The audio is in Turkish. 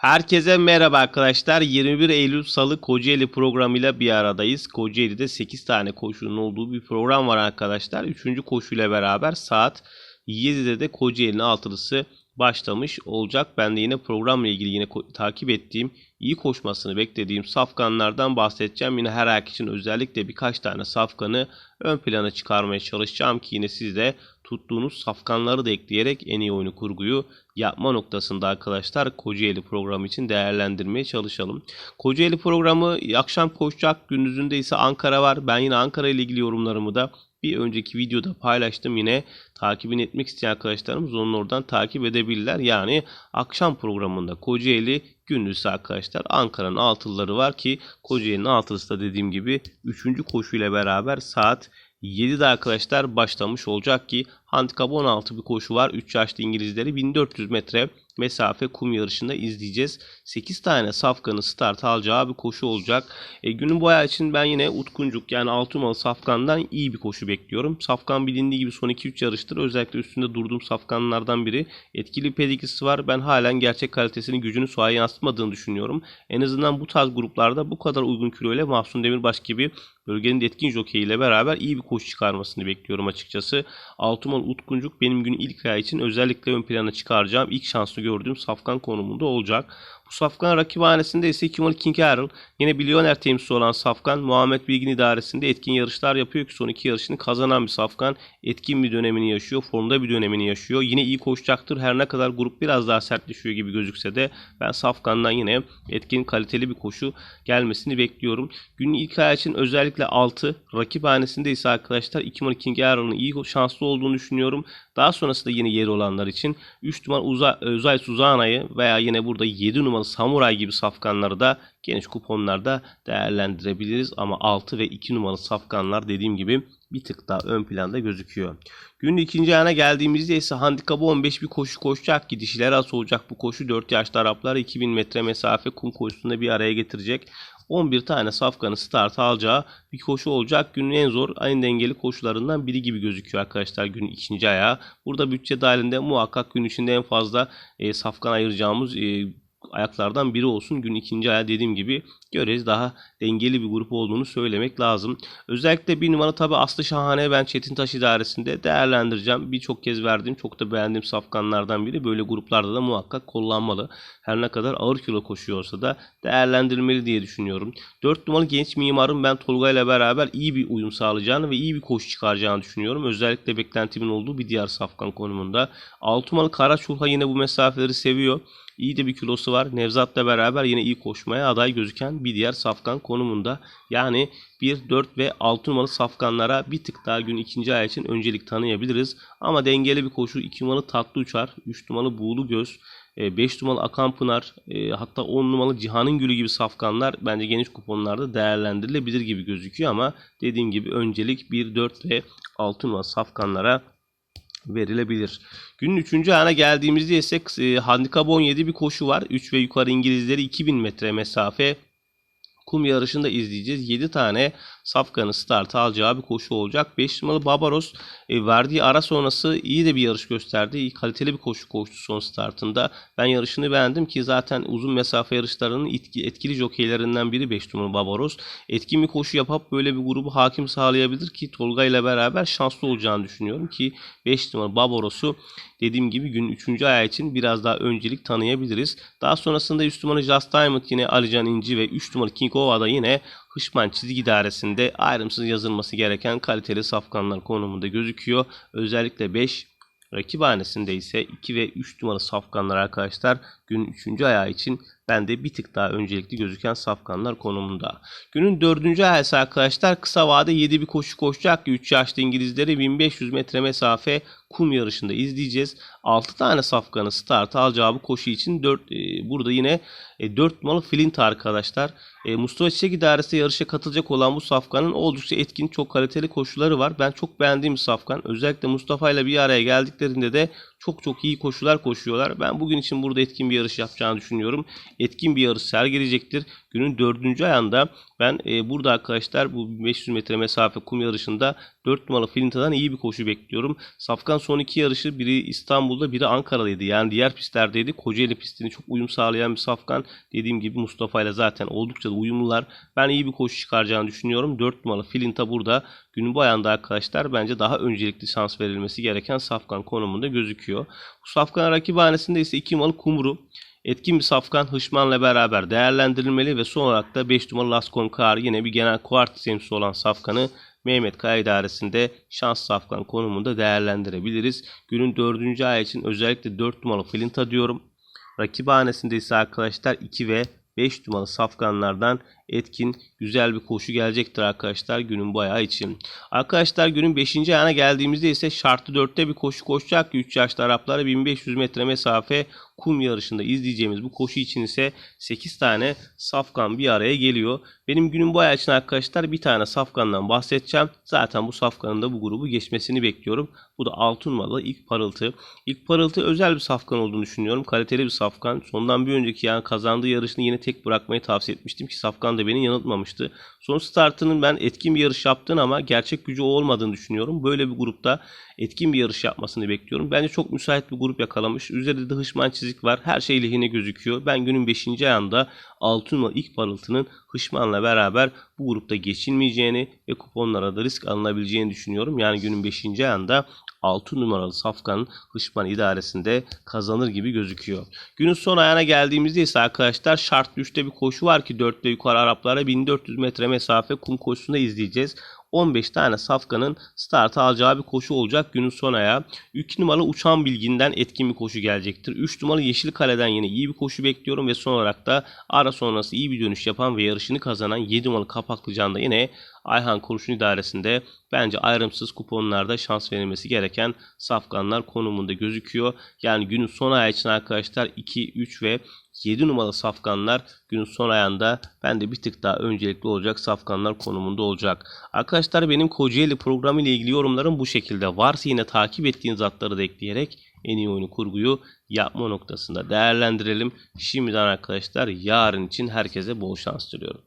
Herkese merhaba arkadaşlar. 21 Eylül Salı Kocaeli programıyla bir aradayız. Kocaeli'de 8 tane koşunun olduğu bir program var arkadaşlar. 3. koşuyla beraber saat 7'de de Kocaeli'nin altılısı başlamış olacak. Ben de yine programla ilgili yine takip ettiğim, iyi koşmasını beklediğim safkanlardan bahsedeceğim. Yine her ayak için özellikle birkaç tane safkanı ön plana çıkarmaya çalışacağım ki yine siz de tuttuğunuz safkanları da ekleyerek en iyi oyunu kurguyu yapma noktasında arkadaşlar Kocaeli programı için değerlendirmeye çalışalım. Kocaeli programı akşam koşacak gündüzünde ise Ankara var. Ben yine Ankara ile ilgili yorumlarımı da bir önceki videoda paylaştım yine takibini etmek isteyen arkadaşlarımız onu oradan takip edebilirler. Yani akşam programında Kocaeli gündüz arkadaşlar Ankara'nın altılıları var ki Kocaeli'nin altılısı da dediğim gibi 3. koşuyla beraber saat 7'de arkadaşlar başlamış olacak ki handikap 16 bir koşu var. 3 yaşlı İngilizleri 1400 metre mesafe kum yarışında izleyeceğiz. 8 tane safkanın start alacağı bir koşu olacak. E, günün boyağı için ben yine Utkuncuk yani 6 numaralı safkandan iyi bir koşu bekliyorum. Safkan bilindiği gibi son 2-3 yarıştır özellikle üstünde durduğum safkanlardan biri. Etkili pedigrisi var. Ben halen gerçek kalitesini gücünü sahaya yansıtmadığını düşünüyorum. En azından bu tarz gruplarda bu kadar uygun kiloyla Mahsun Demirbaş gibi bölgenin de etkin jockey ile beraber iyi bir koşu çıkarmasını bekliyorum açıkçası. Altuman Utkuncuk benim günün ilk ayı için özellikle ön plana çıkaracağım ilk şanslı gördüğüm safkan konumunda olacak. Bu safkan rakiphanesinde ise Kemal King Errol yine milyoner temsilcisi olan safkan Muhammed Bilgin idaresinde etkin yarışlar yapıyor ki son iki yarışını kazanan bir safkan etkin bir dönemini yaşıyor. Formda bir dönemini yaşıyor. Yine iyi koşacaktır. Her ne kadar grup biraz daha sertleşiyor gibi gözükse de ben safkandan yine etkin kaliteli bir koşu gelmesini bekliyorum. Günün ilk ayağı için özellikle 6 rakiphanesinde ise arkadaşlar 2 numaralı King Errol'un iyi şanslı olduğunu düşünüyorum. Daha sonrasında yine yeri olanlar için 3 numara Uza, Özay Suzana'yı veya yine burada 7 numaralı Samuray gibi safkanları da geniş kuponlarda değerlendirebiliriz. Ama 6 ve 2 numaralı safkanlar dediğim gibi bir tık daha ön planda gözüküyor. Günün ikinci ayına geldiğimizde ise handikapı 15 bir koşu koşacak ki dişiler az olacak bu koşu 4 yaşlı Araplar 2000 metre mesafe kum koşusunda bir araya getirecek. 11 tane safkanı start alacağı bir koşu olacak. Günün en zor, en dengeli koşularından biri gibi gözüküyor arkadaşlar günün ikinci ayağı. Burada bütçe dahilinde muhakkak gün içinde en fazla e, safkan ayıracağımız e, ayaklardan biri olsun. Gün ikinci ayağı dediğim gibi göreceğiz. Daha dengeli bir grup olduğunu söylemek lazım. Özellikle bir numara tabi Aslı Şahane ben Çetin Taş idaresinde değerlendireceğim. Birçok kez verdiğim çok da beğendiğim safkanlardan biri. Böyle gruplarda da muhakkak kullanmalı. Her ne kadar ağır kilo koşuyorsa da değerlendirmeli diye düşünüyorum. 4 numaralı genç mimarın ben Tolga ile beraber iyi bir uyum sağlayacağını ve iyi bir koşu çıkaracağını düşünüyorum. Özellikle beklentimin olduğu bir diğer safkan konumunda. 6 numaralı Kara Çulha yine bu mesafeleri seviyor. İyi de bir kilosu var. Nevzat'la beraber yine iyi koşmaya aday gözüken bir diğer safkan konumunda. Yani 1, 4 ve 6 numaralı safkanlara bir tık daha gün ikinci ay için öncelik tanıyabiliriz. Ama dengeli bir koşu 2 numaralı Tatlı Uçar, 3 numaralı Buğulu Göz, 5 numaralı Akan Pınar, hatta 10 numaralı Cihan'ın Gülü gibi safkanlar bence geniş kuponlarda değerlendirilebilir gibi gözüküyor ama dediğim gibi öncelik 1, 4 ve 6 numaralı safkanlara verilebilir. Günün 3. ayına geldiğimizde ise e, handikap 17 bir koşu var. 3 ve yukarı İngilizleri 2000 metre mesafe kum yarışında izleyeceğiz. 7 tane safkanın start alacağı bir koşu olacak. 5 numaralı Barbaros e, verdiği ara sonrası iyi de bir yarış gösterdi. İyi, kaliteli bir koşu koştu son startında. Ben yarışını beğendim ki zaten uzun mesafe yarışlarının etki, etkili jokeylerinden biri 5 numaralı Barbaros. Etkin bir koşu yapıp böyle bir grubu hakim sağlayabilir ki Tolga ile beraber şanslı olacağını düşünüyorum ki 5 numaralı Barbaros'u dediğim gibi günün 3. ayağı için biraz daha öncelik tanıyabiliriz. Daha sonrasında 3 numaralı Just Diamond yine Alican İnci ve 3 numaralı King Ova'da yine Hışman çizgi idaresinde ayrımsız yazılması gereken kaliteli safkanlar konumunda gözüküyor. Özellikle 5 rakiphanesinde ise 2 ve 3 numaralı safkanlar arkadaşlar günün 3. ayağı için bende bir tık daha öncelikli gözüken safkanlar konumunda. Günün 4. ayağı ise arkadaşlar kısa vade 7 bir koşu koşacak ki 3 yaşlı İngilizleri 1500 metre mesafe kum yarışında izleyeceğiz. 6 tane safkanı start alacağı bu koşu için 4 e, burada yine e, 4 numaralı Flint arkadaşlar. E, Mustafa Çiçek idaresi yarışa katılacak olan bu safkanın oldukça etkin çok kaliteli koşuları var. Ben çok beğendiğim bir safkan. Özellikle Mustafa ile bir araya geldiklerinde de çok çok iyi koşular koşuyorlar. Ben bugün için burada etkin bir yarış yapacağını düşünüyorum. Etkin bir yarış sergileyecektir. Günün dördüncü ayağında ben e, burada arkadaşlar bu 500 metre mesafe kum yarışında 4 numaralı Filinta'dan iyi bir koşu bekliyorum. Safkan son iki yarışı biri İstanbul'da biri Ankara'daydı. Yani diğer pistlerdeydi. Kocaeli pistini çok uyum sağlayan bir Safkan. Dediğim gibi Mustafa ile zaten oldukça da uyumlular. Ben iyi bir koşu çıkaracağını düşünüyorum. 4 numaralı Filinta burada günün bu ayağında arkadaşlar bence daha öncelikli şans verilmesi gereken Safkan konumunda gözüküyor. Bu Safkan rakibhanesinde ise 2 numaralı Kumru. Etkin bir safkan Hışman'la beraber değerlendirilmeli ve son olarak da 5 numaralı Laskon Kar yine bir genel kuart temsilcisi olan safkanı Mehmet Kaya idaresinde şans safkan konumunda değerlendirebiliriz. Günün 4. ay için özellikle 4 numaralı Filinta diyorum. Rakibhanesinde ise arkadaşlar 2 ve 5 numaralı safkanlardan etkin güzel bir koşu gelecektir arkadaşlar günün bayağı için. Arkadaşlar günün 5. ayağına geldiğimizde ise şartlı 4'te bir koşu koşacak. 3 yaşlı Araplara 1500 metre mesafe kum yarışında izleyeceğimiz bu koşu için ise 8 tane safkan bir araya geliyor. Benim günün bayağı için arkadaşlar bir tane safkandan bahsedeceğim. Zaten bu safkanın da bu grubu geçmesini bekliyorum. Bu da 6 numaralı ilk parıltı. İlk parıltı özel bir safkan olduğunu düşünüyorum. Kaliteli bir safkan. Sondan bir önceki yani kazandığı yarışını yine tek bırakmayı tavsiye etmiştim ki safkan da beni yanıltmamıştı. Son startının ben etkin bir yarış yaptığını ama gerçek gücü o olmadığını düşünüyorum. Böyle bir grupta etkin bir yarış yapmasını bekliyorum. Bence çok müsait bir grup yakalamış. Üzerinde de hışman çizik var. Her şey lehine gözüküyor. Ben günün 5. ayağında Altınma ilk parıltının Hışman'la beraber bu grupta geçilmeyeceğini ve kuponlara da risk alınabileceğini düşünüyorum. Yani günün 5. ayağında 6 numaralı Safkan'ın Hışman idaresinde kazanır gibi gözüküyor. Günün son ayağına geldiğimizde ise arkadaşlar şart 3'te bir koşu var ki 4 ve yukarı Araplara 1400 metre mesafe kum koşusunda izleyeceğiz. 15 tane safkanın start alacağı bir koşu olacak günün son ayağı. 2 numaralı uçan bilginden etkin bir koşu gelecektir. 3 numaralı Yeşil Kale'den yine iyi bir koşu bekliyorum ve son olarak da ara sonrası iyi bir dönüş yapan ve yarışını kazanan 7 numaralı Kapaklıcan da yine Ayhan Kurşun idaresinde bence ayrımsız kuponlarda şans verilmesi gereken safkanlar konumunda gözüküyor. Yani günün son ayağı için arkadaşlar 2, 3 ve 7 numaralı safkanlar günün son ayağında ben de bir tık daha öncelikli olacak safkanlar konumunda olacak. Arkadaşlar benim Kocaeli programı ile ilgili yorumlarım bu şekilde. Varsa yine takip ettiğiniz atları da ekleyerek en iyi oyunu kurguyu yapma noktasında değerlendirelim. Şimdiden arkadaşlar yarın için herkese bol şans diliyorum.